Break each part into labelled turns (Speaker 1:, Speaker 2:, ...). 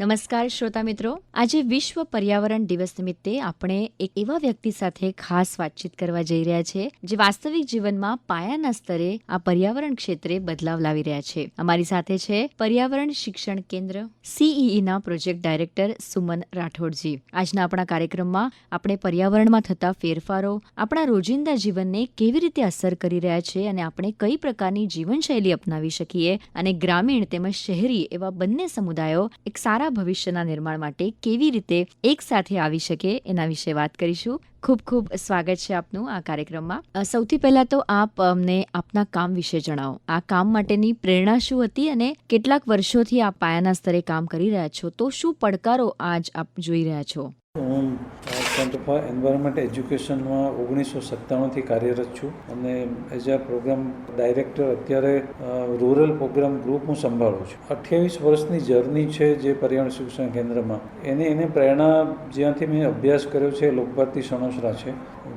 Speaker 1: નમસ્કાર શ્રોતા મિત્રો. આજે વિશ્વ પર્યાવરણ દિવસ નિમિત્તે આપણે એક એવા વ્યક્તિ સાથે ખાસ વાતચીત કરવા જઈ રહ્યા છે, જે વાસ્તવિક જીવનમાં પાયાના સ્તરે આ પર્યાવરણ ક્ષેત્રે બદલાવ લાવી રહ્યા છે. અમારી સાથે છે પર્યાવરણ શિક્ષણ કેન્દ્ર સીઈઈ ના પ્રોજેક્ટ ડાયરેક્ટર સુમન રાઠોડજી. આજના આપણા કાર્યક્રમમાં આપણે પર્યાવરણમાં થતા ફેરફારો, આપણા રોજિંદા જીવનને કેવી રીતે અસર કરી રહ્યા છે અને આપણે કઈ પ્રકારની જીવનશૈલી અપનાવી શકીએ અને ગ્રામીણ તેમજ શહેરી એવા બંને સમુદાયો એક સારા ભવિષ્યના નિર્માણ માટે કેવી રીતે એક સાથે આવી શકે એના વિશે વાત કરીશું. ખૂબ ખૂબ સ્વાગત છે આપનું આ કાર્યક્રમમાં. સૌથી પહેલા તો આપ અમને આપના કામ વિશે જણાવો. આ કામ માટેની પ્રેરણા શું હતી અને કેટલાક વર્ષોથી આ પાયાના સ્તરે કામ કરી રહ્યા છો? તો શું પડકારો આજ આપ જોઈ રહ્યા છો?
Speaker 2: હું સેન્ટર ફોર એન્વાયરમેન્ટ એજ્યુકેશનમાં ઓગણીસો સત્તાણુંથી કાર્યરત છું અને એઝ અ પ્રોગ્રામ ડાયરેક્ટર અત્યારે રૂરલ પ્રોગ્રામ ગ્રુપ હું સંભાળું છું. અઠ્યાવીસ વર્ષની જર્ની છે જે પર્યાવરણ શિક્ષણ કેન્દ્રમાં. એને એને પ્રેરણા જ્યાંથી મેં અભ્યાસ કર્યો છે લોકભારતી સણોસરા છે.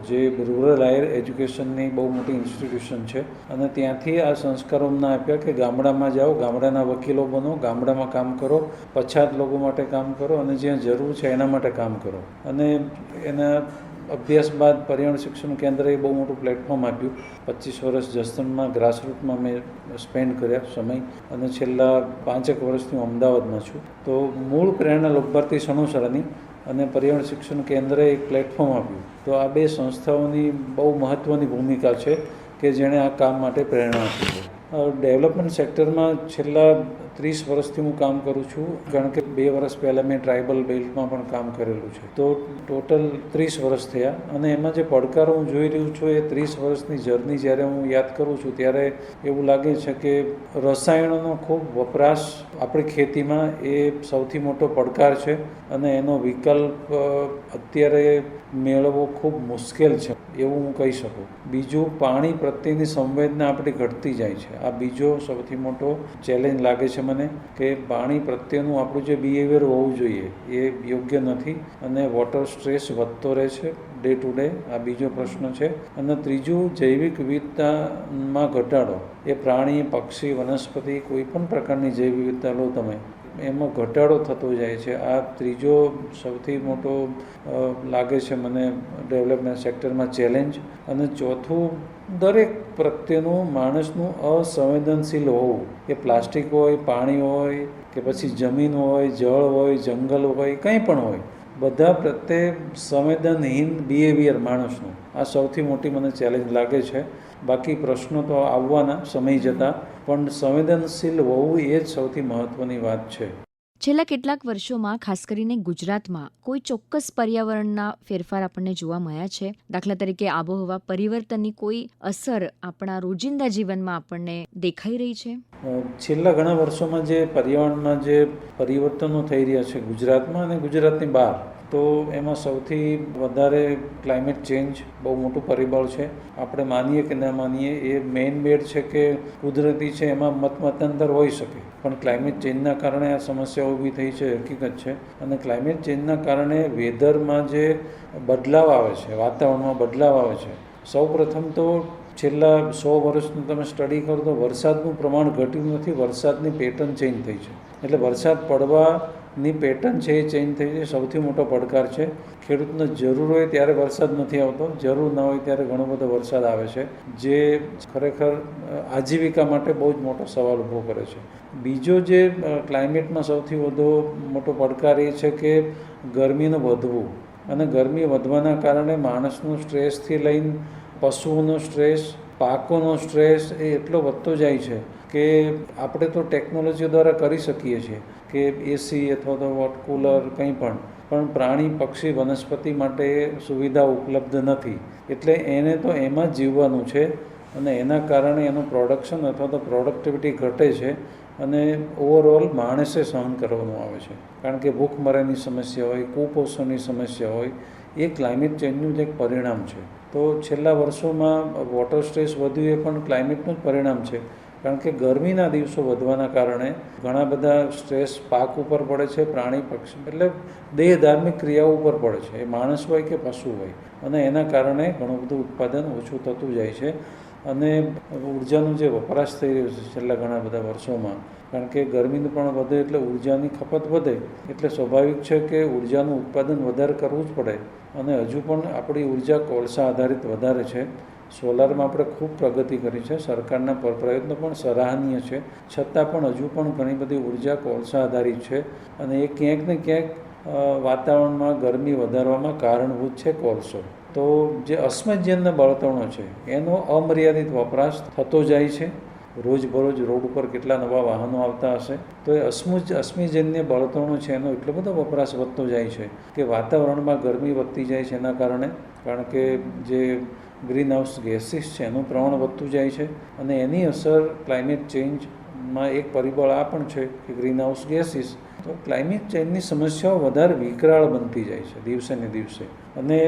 Speaker 2: જે રૂરલ હાયર એજ્યુકેશનની બહુ મોટી ઇન્સ્ટિટ્યુશન છે. અને ત્યાંથી આ સંસ્કારો અમને આપ્યા કે ગામડામાં જાઓ, ગામડાના વકીલો બનો, ગામડામાં કામ કરો, પછાત લોકો માટે કામ કરો અને જ્યાં જરૂર છે એના માટે કામ કરો. અને એના અભ્યાસ બાદ પર્યાવરણ શિક્ષણ કેન્દ્રએ બહુ મોટું પ્લેટફોર્મ આપ્યું. પચીસ વર્ષ જસદણમાં ગ્રાસરૂટમાં મેં સ્પેન્ડ કર્યા સમય. અને છેલ્લા પાંચેક વર્ષથી હું અમદાવાદમાં છું. તો મૂળ પ્રેરણા લોકભારતી સણોસરાની અને પર્યાવરણ શિક્ષણ કેન્દ્રએ એક પ્લેટફોર્મ આપ્યું. તો આ બે સંસ્થાઓની બહુ મહત્ત્વની ભૂમિકા છે કે જેણે આ કામ માટે પ્રેરણા આપી છે. ડેવલપમેન્ટ સેક્ટરમાં છેલ્લા ત્રીસ વર્ષથી હું કામ કરું છું, કારણ કે બે વર્ષ પહેલાં મેં ટ્રાઇબલ બેલ્ટમાં પણ કામ કરેલું છે. તો ટોટલ ત્રીસ વર્ષ થયા અને એમાં જે પડકારો હું જોઈ રહ્યું છું, એ ત્રીસ વર્ષની જર્ની જ્યારે હું યાદ કરું છું, ત્યારે એવું લાગે છે કે રસાયણોનો ખૂબ વપરાશ આપણી ખેતીમાં એ સૌથી મોટો પડકાર છે અને એનો વિકલ્પ અત્યારે મેળવવો ખૂબ મુશ્કેલ છે, એવું હું કહી શકું. બીજું, પાણી પ્રત્યેની સંવેદના આપણી ઘટતી જાય છે. આ બીજો સૌથી મોટો ચેલેન્જ લાગે છે મને કે પાણી પ્રત્યેનું આપણું જે બિહેવિયર હોવું જોઈએ એ યોગ્ય નથી અને વોટર સ્ટ્રેસ વધતો રહે છે ડે ટુ ડે આ બીજો પ્રશ્ન છે. અને ત્રીજું, જૈવિક વિવિધતામાં ઘટાડો. એ પ્રાણી, પક્ષી, વનસ્પતિ કોઈ પણ પ્રકારની જૈવ વિવિધતા લો તમે, એમાં ઘટાડો થતો જાય છે. આ ત્રીજો સૌથી મોટો લાગે છે મને ડેવલપમેન્ટ સેક્ટરમાં ચેલેન્જ. અને ચોથું દરેક પ્રત્યેનું માણસનું અસંવેદનશીલ હોવું. એ પ્લાસ્ટિક હોય, પાણી હોય, કે પછી જમીન હોય, જળ હોય, જંગલ હોય, કંઈ પણ હોય. બધા પ્રત્યે સંવેદનહીન બિહેવિયર માણસનું. આ સૌથી મોટી મને ચેલેન્જ લાગે છે. બાકી પ્રશ્નો તો આવવાના, સમય જતાં. પણ સંવેદનશીલ હોવું એ જ સૌથી મહત્ત્વની વાત છે.
Speaker 1: છેલ્લા કેટલાક વર્ષોમાં, ખાસ કરીને ગુજરાતમાં, કોઈ ચોક્કસ પર્યાવરણના ફેરફાર આપણને જોવા મળ્યા છે? દાખલા તરીકે, આબોહવા પરિવર્તનની કોઈ અસર આપણા રોજિંદા જીવનમાં આપણને દેખાઈ રહી છે?
Speaker 2: છેલ્લા ઘણા વર્ષોમાં જે પર્યાવરણમાં જે પરિવર્તનો થઈ રહ્યા છે ગુજરાતમાં અને ગુજરાતની બહાર તો એમાં સૌથી વધારે ક્લાઇમેટ ચેન્જ બહુ મોટું પરિબળ છે. આપણે માનીએ કે ના માનીએ, એ મેઇન બેડ છે કે કુદરતી છે, એમાં મત મતાંતર હોઈ શકે. પણ ક્લાઇમેટ ચેન્જના કારણે આ સમસ્યા ઊભી થઈ છે, હકીકત છે. અને ક્લાઇમેટ ચેન્જના કારણે વેધરમાં જે બદલાવ આવે છે, વાતાવરણમાં બદલાવ આવે છે, સૌ પ્રથમ તો છેલ્લા સો વર્ષનું તમે સ્ટડી કરો તો વરસાદનું પ્રમાણ ઘટ્યું નથી, વરસાદની પેટર્ન ચેન્જ થઈ છે. એટલે વરસાદ પડવાની પેટર્ન છે, એ ચેન્જ થઈ છે સૌથી મોટો પડકાર છે. ખેડૂતને જરૂર હોય ત્યારે વરસાદ નથી આવતો. જરૂર ન હોય ત્યારે ઘણો બધો વરસાદ આવે છે. જે ખરેખર આજીવિકા માટે બહુ જ મોટો સવાલ ઊભો કરે છે. બીજો જે ક્લાઇમેટમાં સૌથી વધુ મોટો પડકાર એ છે કે ગરમીનું વધવું. અને ગરમી વધવાના કારણે માણસનું સ્ટ્રેસથી લઈને પશુઓનો સ્ટ્રેસ, પાકોનો સ્ટ્રેસ એ એટલો વધતો જાય છે કે આપણે તો ટેકનોલોજી દ્વારા કરી શકીએ છીએ. કે એસી અથવા તો વોટ કુલર કંઈ પણ પણ પ્રાણી, પક્ષી, વનસ્પતિ માટે સુવિધા ઉપલબ્ધ નથી. એટલે એને તો એમાં જીવવાનું છે અને એના કારણે એનું પ્રોડક્શન અથવા તો પ્રોડક્ટિવિટી ઘટે છે અને ઓવરઓલ માણસે સહન કરવાનું આવે છે. કારણ કે ભૂખમરાની સમસ્યા હોય, કુપોષણની સમસ્યા હોય, એ ક્લાઇમેટ ચેન્જનું જ એક પરિણામ છે. તો છેલ્લા વર્ષોમાં વોટર સ્ટ્રેસ વધ્યું એ પણ ક્લાઇમેટનું જ પરિણામ છે. કારણ કે ગરમીના દિવસો વધવાના કારણે ઘણા બધા સ્ટ્રેસ પાક ઉપર પડે છે, પ્રાણી પક્ષી, એટલે દેહ ધાર્મિક ક્રિયાઓ ઉપર પડે છે. એ માણસ હોય કે પશુ હોય. અને એના કારણે ઘણું બધું ઉત્પાદન ઓછું થતું જાય છે. અને ઉર્જાનો જે વપરાશ થઈ રહ્યો છે છેલ્લા ઘણા બધા વર્ષોમાં, કારણ કે ગરમીનું પણ વધે એટલે ઉર્જાની ખપત વધે, એટલે સ્વાભાવિક છે કે ઉર્જાનું ઉત્પાદન વધારે કરવું જ પડે. અને હજુ પણ આપણી ઊર્જા કોલસા આધારિત વધારે છે. સોલારમાં આપણે ખૂબ પ્રગતિ કરી છે. સરકારના પર, પ્રયત્નો પણ સરાહનીય છે. છતાં પણ હજુ પણ ઘણી બધી ઊર્જા કોલસા આધારિત છે અને એ ક્યાંક ને ક્યાંક વાતાવરણમાં ગરમી વધારવામાં કારણભૂત છે કોલસો. તો જે અસ્મજન્ય બળતણો છે, એનો અમર્યાદિત વપરાશ થતો જાય છે. રોજબરોજ રોડ ઉપર કેટલા નવા વાહનો આવતા હશે. તો એ અસ્મુજ, અસ્મિજન્ય બળતણો છે એનો એટલો બધો વપરાશ વધતો જાય છે કે વાતાવરણમાં ગરમી વધતી જાય છે એના કારણે. કારણ કે જે ગ્રીન હાઉસ ગેસીસ છે, એનું પ્રમાણ વધતું જાય છે અને એની અસર ક્લાઇમેટ ચેન્જમાં એક પરિબળ આ પણ છે કે ગ્રીન હાઉસ ગેસીસ તો ક્લાઇમેટ ચેન્જની સમસ્યાઓ વધારે વિકરાળ બનતી જાય છે દિવસે ને દિવસે. અને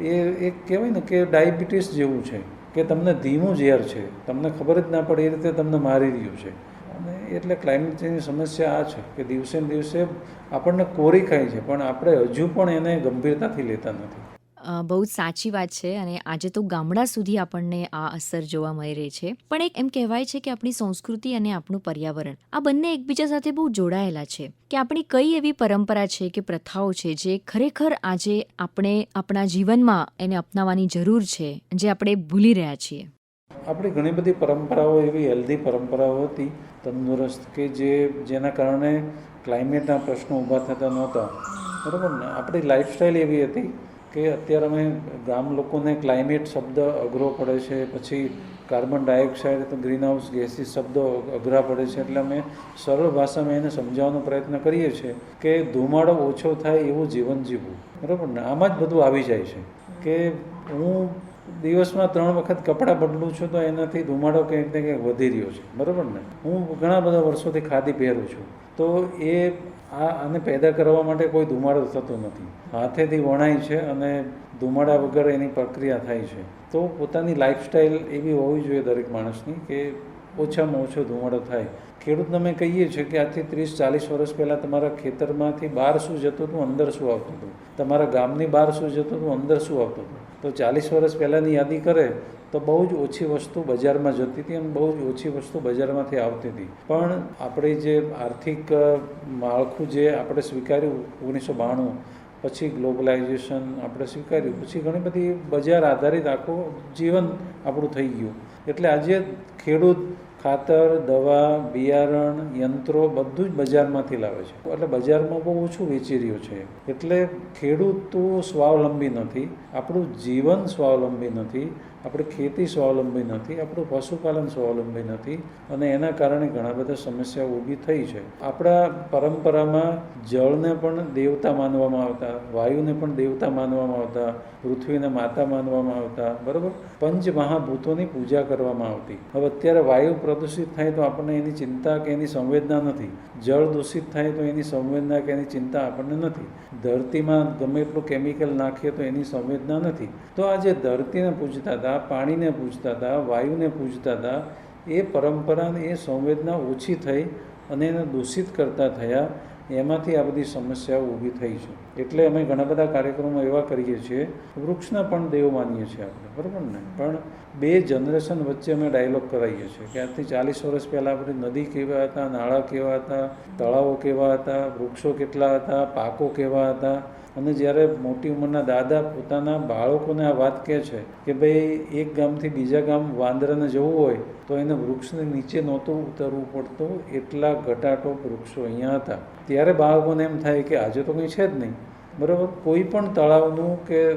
Speaker 2: એ એક કહેવાય ને કે ડાયાબિટીસ જેવું છે કે તમને ધીમું ઝેર છે, તમને ખબર જ ના પડે એ રીતે તમને મારી રહ્યું છે. અને એટલે ક્લાઇમેટ ચેન્જની સમસ્યા આ છે કે દિવસે ને દિવસે આપણને કોરી ખાય છે, પણ આપણે હજુ પણ એને ગંભીરતાથી લેતા નથી.
Speaker 1: બહુ જ સાચી વાત છે અને આજે તો ગામડા સુધી આપણને આ અસર જોવા મળી રહી છે. પણ એક એમ કહેવાય છે કે આપણી સંસ્કૃતિ અને આપણું પર્યાવરણ આ બંને એકબીજા સાથે બહુ જોડાયેલા છે. કે આપણી કઈ એવી પરંપરા છે કે પ્રથાઓ છે જે ખરેખર આજે આપણે આપણા જીવનમાં એને અપનાવવાની જરૂર છે, જે આપણે ભૂલી રહ્યા છીએ.
Speaker 2: આપણી ઘણી બધી પરંપરાઓ એવી હેલ્ધી પરંપરાઓ હતી, તંદુરસ્ત કે જે, જેના કારણે ક્લાઇમેટના પ્રશ્નો ઊભા થતા નહોતા. બરાબર ને? આપણી લાઈફસ્ટાઈલ એવી હતી કે અત્યારે અમે ગામ લોકોને ક્લાઇમેટ શબ્દ અઘરો પડે છે, પછી કાર્બન ડાયોક્સાઇડ તો ગ્રીન હાઉસ ગેસીસ શબ્દો અઘરા પડે છે, એટલે અમે સરળ ભાષામાં એને સમજાવવાનો પ્રયત્ન કરીએ છીએ કે ધુમાડો ઓછો થાય એવું જીવન જીવવું. બરાબર ને? આમાં જ બધું આવી જાય છે. કે હું દિવસમાં ત્રણ વખત કપડાં બદલું છું તો એનાથી ધુમાડો કંઈક ને ક્યાંક વધી રહ્યો છે. બરાબર ને? હું ઘણા બધા વર્ષોથી ખાદી પહેરું છું. તો એ આ આને પેદા કરવા માટે કોઈ ધુમાડો થતો નથી. હાથેથી વણાય છે અને ધુમાડા વગર એની પ્રક્રિયા થાય છે. તો પોતાની લાઇફસ્ટાઈલ એવી હોવી જોઈએ દરેક માણસની કે ઓછામાં ઓછો ધુમાડો થાય. ખેડૂતને અમે કહીએ છીએ કે આજથી ત્રીસ ચાલીસ વર્ષ પહેલાં તમારા ખેતરમાંથી બહાર શું જતું હતું, અંદર શું આવતું હતું? તમારા ગામની બહાર શું જતું હતું, અંદર શું આવતું હતું? તો ચાલીસ વર્ષ પહેલાંની યાદી કરે તો બહુ જ ઓછી વસ્તુ બજારમાં જતી હતી અને બહુ જ ઓછી વસ્તુ બજારમાંથી આવતી હતી. પણ આપણે જે આર્થિક માળખું જે આપણે સ્વીકાર્યું ઓગણીસો બાણું, પછી ગ્લોબલાઇઝેશન આપણે સ્વીકાર્યું, પછી ઘણી બધી બજાર આધારિત આખું જીવન આપણું થઈ ગયું. એટલે આજે ખેડૂત ખાતર, દવા, બિયારણ, યંત્રો બધું જ બજારમાંથી લાવે છે. એટલે બજારમાં બહુ ઓછું વેચી રહ્યું છે. એટલે ખેડૂત સ્વાવલંબી નથી. આપણું જીવન સ્વાવલંબી નથી. આપણી ખેતી સ્વાવલંબી નથી, આપણું પશુપાલન સ્વાવલંબી નથી અને એના કારણે ઘણા બધા સમસ્યાઓ ઊભી થઈ છે. આપણા પરંપરામાં જળને પણ દેવતા માનવામાં આવતા, વાયુને પણ દેવતા માનવામાં આવતા, પૃથ્વીને માતા માનવામાં આવતા, બરાબર? પંચ મહાભૂતોની પૂજા કરવામાં આવતી. હવે અત્યારે વાયુ પ્રદૂષિત થાય તો આપણને એની ચિંતા કે એની સંવેદના નથી. જળ દૂષિત થાય તો એની સંવેદના કે એની ચિંતા આપણને નથી. ધરતીમાં ગમે એટલું કેમિકલ નાખીએ તો એની સંવેદના નથી. તો આ જે ધરતીને પૂજતા હતા પાણીને પૂજતા હતા, વાયુને પૂજતા હતા, એ પરંપરાને એ સંવેદના ઓછી થઈ અને એને દૂષિત કરતા થયા, એમાંથી આ બધી સમસ્યાઓ ઊભી થઈ છે. એટલે અમે ઘણા બધા કાર્યક્રમો એવા કરીએ છીએ, વૃક્ષના પણ દેવ માનીએ છીએ આપણે, બરાબર ને? પણ બે જનરેશન વચ્ચે અમે ડાયલોગ કરાવીએ છીએ કે આજથી ચાલીસ વર્ષ પહેલાં આપણી નદી કેવા હતા, નાળા કેવા હતા, તળાવો કેવા હતા, વૃક્ષો કેટલા હતા, પાકો કેવા હતા અને જ્યારે મોટી ઉંમરના દાદા પોતાના બાળકોને આ વાત કહે છે કે ભાઈ, એક ગામથી બીજા ગામ વાંદરાને જવું હોય, તો એને વૃક્ષની નીચે નહોતું ઉતરવું પડતું. એટલા ઘટાટો વૃક્ષો અહીંયા હતા. ત્યારે બાળકોને એમ થાય કે આજે તો કંઈ છે જ નહીં. બરાબર? કોઈ પણ તળાવનું કે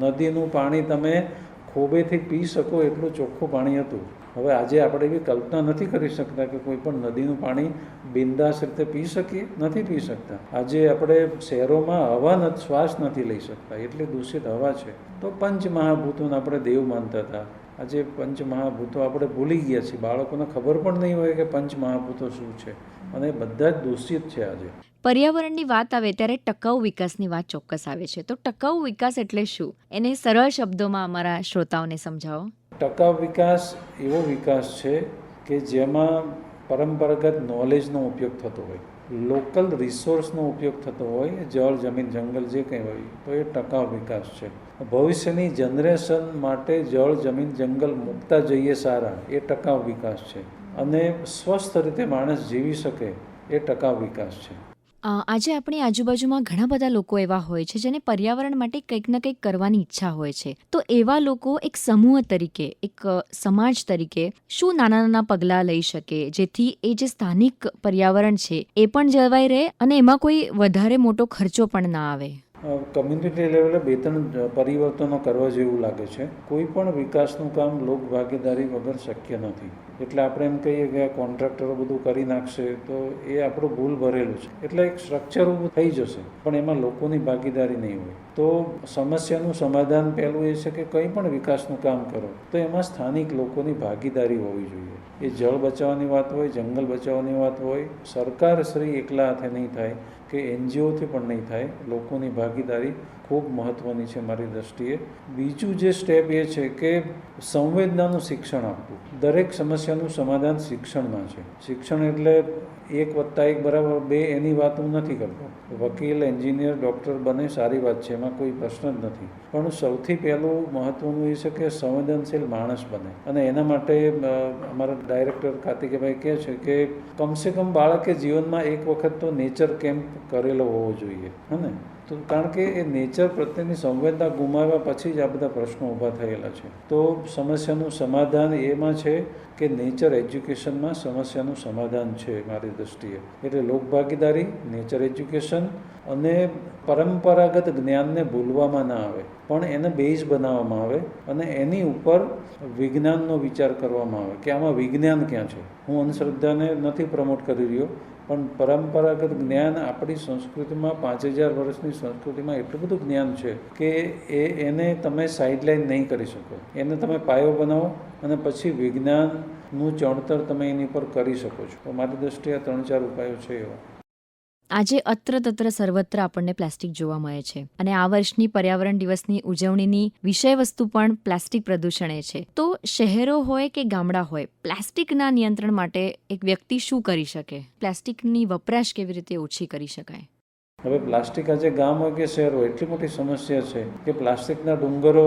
Speaker 2: નદીનું પાણી તમે ખોબેથી પી શકો એટલું ચોખ્ખું પાણી હતું. હવે આજે આપણે એવી કલ્પના નથી કરી શકતા કે કોઈ પણ નદીનું પાણી બિંદાસ રીતે પી શકીએ, નથી પી શકતા. આજે આપણે શહેરોમાં હવા શ્વાસ નથી લઈ શકતા, એટલે દૂષિત હવા છે. તો પંચ મહાભૂતોને આપણે દેવ માનતા હતા. આજે પંચ મહાભૂતો આપણે ભૂલી ગયા છીએ. બાળકોને ખબર પણ નહીં હોય કે પંચ મહાભૂતો શું છે. અને બધા જ દૂષિત છે આજે.
Speaker 1: પર્યાવરણની વાત આવે ત્યારે ટકાઉ વિકાસની વાત ચોક્કસ આવે છે. તો ટકાઉ વિકાસ એટલે શું? એને સરળ શબ્દોમાં અમારા શ્રોતાઓને સમજાવો.
Speaker 2: ટકાઉ વિકાસ એવો વિકાસ છે કે જેમાં પરંપરાગત નોલેજનો ઉપયોગ થતો હોય. લોકલ રિસોર્સનો ઉપયોગ થતો હોય, જળ, જમીન, જંગલ જે કંઈ હોય, તો એ ટકાઉ વિકાસ છે. ભવિષ્યની જનરેશન માટે જળ, જમીન, જંગલ મૂકતા જઈએ સારા, એ ટકાઉ વિકાસ છે. અને સ્વસ્થ રીતે માણસ જીવી શકે, એ ટકાઉ વિકાસ છે.
Speaker 1: આજે આપણી આજુબાજુમાં ઘણા બધા લોકો એવા હોય છે જેને પર્યાવરણ માટે કંઈક ને કંઈક કરવાની ઈચ્છા હોય છે. તો એવા લોકો એક સમૂહ તરીકે, એક સમાજ તરીકે શું નાના નાના પગલાં લઈ શકે? જેથી એ જે સ્થાનિક પર્યાવરણ છે એ પણ જળવાઈ રહે અને એમાં કોઈ વધારે મોટો ખર્ચો પણ ના આવે.
Speaker 2: કમ્યુનિટી લેવલે બે ત્રણ પરિવર્તનો કરવા જેવું લાગે છે. કોઈ પણ વિકાસનું કામ લોક ભાગીદારી વગર શક્ય નથી. એટલે આપણે એમ કહીએ કે આ કોન્ટ્રાક્ટરો બધું કરી નાખશે, તો એ આપણું ભૂલ ભરેલું છે. એટલે એક સ્ટ્રક્ચર ઊભું થઈ જશે, પણ એમાં લોકોની ભાગીદારી નહીં હોય. તો સમસ્યાનું સમાધાન પહેલું એ છે કે કંઈ પણ વિકાસનું કામ કરો, તો એમાં સ્થાનિક લોકોની ભાગીદારી હોવી જોઈએ. એ જળ બચાવવાની વાત હોય, જંગલ બચાવવાની વાત હોય, સરકાર શ્રી એકલા હાથે નહીં થાય કે એનજીઓથી પણ નહીં થાય, લોકોની ભાગીદારી ખૂબ મહત્ત્વની છે મારી દ્રષ્ટિએ. બીજું જે સ્ટેપ એ છે કે સંવેદનાનું શિક્ષણ આપવું. દરેક સમસ્યાનું સમાધાન શિક્ષણમાં છે. શિક્ષણ એટલે એક વત્તા એક બરાબર બે એની વાત હું નથી કરતો. વકીલ, એન્જિનિયર, ડૉક્ટર બને સારી વાત છે, એમાં કોઈ પ્રશ્ન જ નથી. પણ સૌથી પહેલું મહત્ત્વનું એ છે કે સંવેદનશીલ માણસ બને. અને એના માટે અમારા ડાયરેક્ટર કાર્તિકેયભાઈ કહે છે કે કમસે કમ બાળકે જીવનમાં એક વખત તો નેચર કેમ્પ કરેલો હોવો જોઈએ. હે ને? તો કારણ કે એ નેચર પ્રત્યેની સંવેદના ગુમાવ્યા પછી જ આ બધા પ્રશ્નો ઊભા થયેલા છે. તો સમસ્યાનું સમાધાન એમાં છે કે નેચર એજ્યુકેશનમાં સમસ્યાનું સમાધાન છે મારી દૃષ્ટિએ એટલે લોકભાગીદારી નેચર એજ્યુકેશન અને પરંપરાગત જ્ઞાનને ભૂલવામાં ના આવે. પણ એને બેઝ બનાવવામાં આવે અને એની ઉપર વિજ્ઞાનનો વિચાર કરવામાં આવે કે આમાં વિજ્ઞાન ક્યાં છે? હું અંધશ્રદ્ધાને નથી પ્રમોટ કરી રહ્યો, પણ પરંપરાગત જ્ઞાન આપણી સંસ્કૃતિમાં પાંચ હજાર વર્ષની સંસ્કૃતિમાં એટલું બધું જ્ઞાન છે કે એ એને તમે સાઇડલાઇન નહીં કરી શકો. એને તમે પાયો બનાવો અને પછી વિજ્ઞાનનું ચણતર તમે એની પર કરી શકો છો. તો મારી દૃષ્ટિએ આ ત્રણ ચાર ઉપાયો છે એવા.
Speaker 1: આજે અત્ર તત્ર સર્વત્ર આપણને પ્લાસ્ટિક જોવા મળે છે. અને આ વર્ષની પર્યાવરણ દિવસની ઉજવણીની વિષય વસ્તુ પણ પ્લાસ્ટિક પ્રદૂષણ છે. તો શહેરો હોય કે ગામડા હોય, પ્લાસ્ટિકના નિયંત્રણ માટે એક વ્યક્તિ શું કરી શકે? પ્લાસ્ટિકની વપરાશ કેવી રીતે ઓછી કરી શકાય?
Speaker 2: હવે પ્લાસ્ટિક આજે ગામ હોય કે શહેર હોય એટલી મોટી સમસ્યા છે કે પ્લાસ્ટિકના ડુંગરો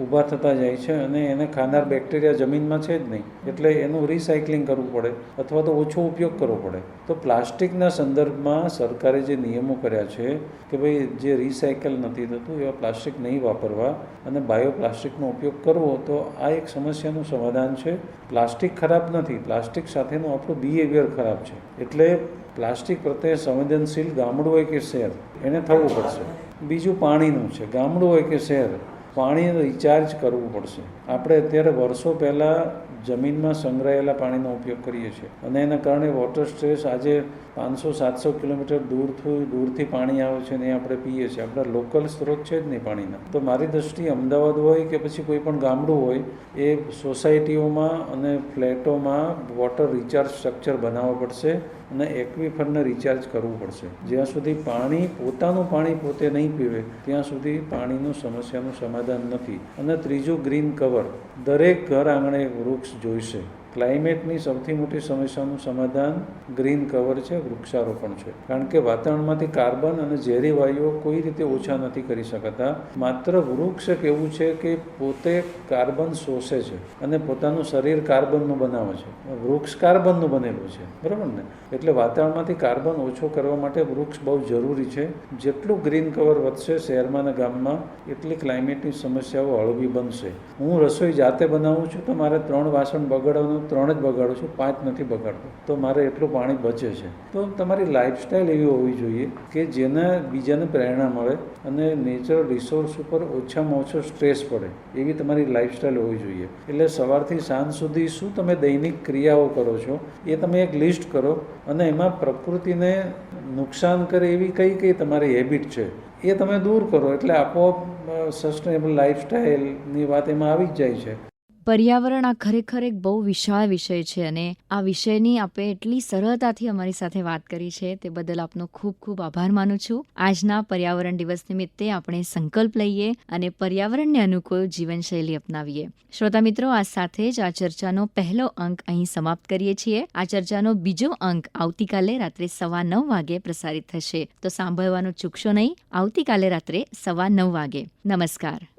Speaker 2: ઊભા થતા જાય છે અને એને ખાનાર બેક્ટેરિયા જમીનમાં છે જ નહીં. એટલે એનું રિસાયકલિંગ કરવું પડે અથવા તો ઓછો ઉપયોગ કરવો પડે. તો પ્લાસ્ટિકના સંદર્ભમાં સરકારે જે નિયમો કર્યા છે કે ભાઈ જે રિસાયકલ નથી થતું એવા પ્લાસ્ટિક નહીં વાપરવા અને બાયો પ્લાસ્ટિકનો ઉપયોગ કરવો, તો આ એક સમસ્યાનું સમાધાન છે. પ્લાસ્ટિક ખરાબ નથી. પ્લાસ્ટિક સાથેનું આપણું બિહેવિયર ખરાબ છે. એટલે પ્લાસ્ટિક પ્રત્યે સંવેદનશીલ ગામડું હોય કે શહેર, એને થવું પડશે. બીજું પાણીનું છે. ગામડું હોય કે શહેર પાણી રિચાર્જ કરવું પડશે. આપણે અત્યારે વર્ષો પહેલાં જમીનમાં સંગ્રહાયેલા પાણીનો ઉપયોગ કરીએ છીએ. અને એના કારણે વોટર સ્ટ્રેસ આજે પાંચસો, સાતસો કિલોમીટર દૂરથી દૂરથી પાણી આવે છે ને આપણે પીએ છીએ. આપણા લોકલ સ્ત્રોત છે જ નહીં પાણીના. તો મારી દ્રષ્ટિએ અમદાવાદ હોય કે પછી કોઈ પણ ગામડું હોય, એ સોસાયટીઓમાં અને ફ્લેટોમાં વોટર રિચાર્જ સ્ટ્રક્ચર બનાવવો પડશે અને એક્વિફરને રિચાર્જ કરવું પડશે. જ્યાં સુધી પાણી, પોતાનું પાણી પોતે નહીં પીવે, ત્યાં સુધી પાણીનું સમસ્યાનું સમાધાન નથી. અને ત્રીજું ગ્રીન કવર દરેક ઘર આંગણે વૃક્ષ જોઈશે. ક્લાઇમેટની સૌથી મોટી સમસ્યાનું સમાધાન ગ્રીન કવર છે, વૃક્ષારોપણ છે. કારણ કે વાતાવરણમાંથી કાર્બન અને ઝેરી વાયુઓ કોઈ રીતે ઓછા નથી કરી શકાતા. માત્ર વૃક્ષ એક એવું છે કે પોતે કાર્બન શોષે છે અને પોતાનું શરીર કાર્બનનું બનાવે છે. વૃક્ષ કાર્બનનું બનેલું છે. બરાબર ને? એટલે વાતાવરણમાંથી કાર્બન ઓછો કરવા માટે વૃક્ષ બહુ જરૂરી છે. જેટલું ગ્રીન કવર વધશે શહેરમાં અને ગામમાં, એટલી ક્લાઇમેટની સમસ્યાઓ હળવી બનશે. હું રસોઈ જાતે બનાવું છું તો મારે ત્રણ વાસણ બગાડવાનું ત્રણ જ બગાડું છું, પાંચ નથી બગાડતો. તો મારે એટલું પાણી બચે છે. તો તમારી લાઈફસ્ટાઈલ એવી હોવી જોઈએ કે જેને બીજાને પ્રેરણા મળે અને નેચરલ રિસોર્સ ઉપર ઓછામાં ઓછો સ્ટ્રેસ પડે. એવી તમારી લાઈફસ્ટાઈલ હોવી જોઈએ. એટલે સવારથી સાંજ સુધી શું તમે દૈનિક ક્રિયાઓ કરો છો, એ તમે એક લિસ્ટ કરો અને એમાં પ્રકૃતિને નુકસાન કરે એવી કઈ કઈ તમારી હેબિટ છે, એ તમે દૂર કરો. એટલે આપોઆપ સસ્ટેનેબલ લાઈફસ્ટાઈલની વાત એમાં આવી જ જાય છે.
Speaker 1: પર્યાવરણ આ ખરેખર એક બહુ વિશાળ વિષય છે અને આ વિષયની આપે એટલી સરળતાથી અમારી સાથે વાત કરી છે તે બદલ આપનો ખૂબ ખૂબ આભાર માનું છું. આજના પર્યાવરણ દિવસ નિમિત્તે આપણે સંકલ્પ લઈએ અને પર્યાવરણને અનુકૂળ જીવનશૈલી અપનાવીએ. શ્રોતા મિત્રો, આ સાથે જ આ ચર્ચાનો પહેલો અંક અહીં સમાપ્ત કરીએ છીએ. આ ચર્ચાનો બીજો અંક આવતીકાલે રાત્રે સવા નવ વાગે પ્રસારિત થશે. તો સાંભળવાનું ચૂકશો નહીં, આવતીકાલે રાત્રે સવા નવ વાગે. નમસ્કાર.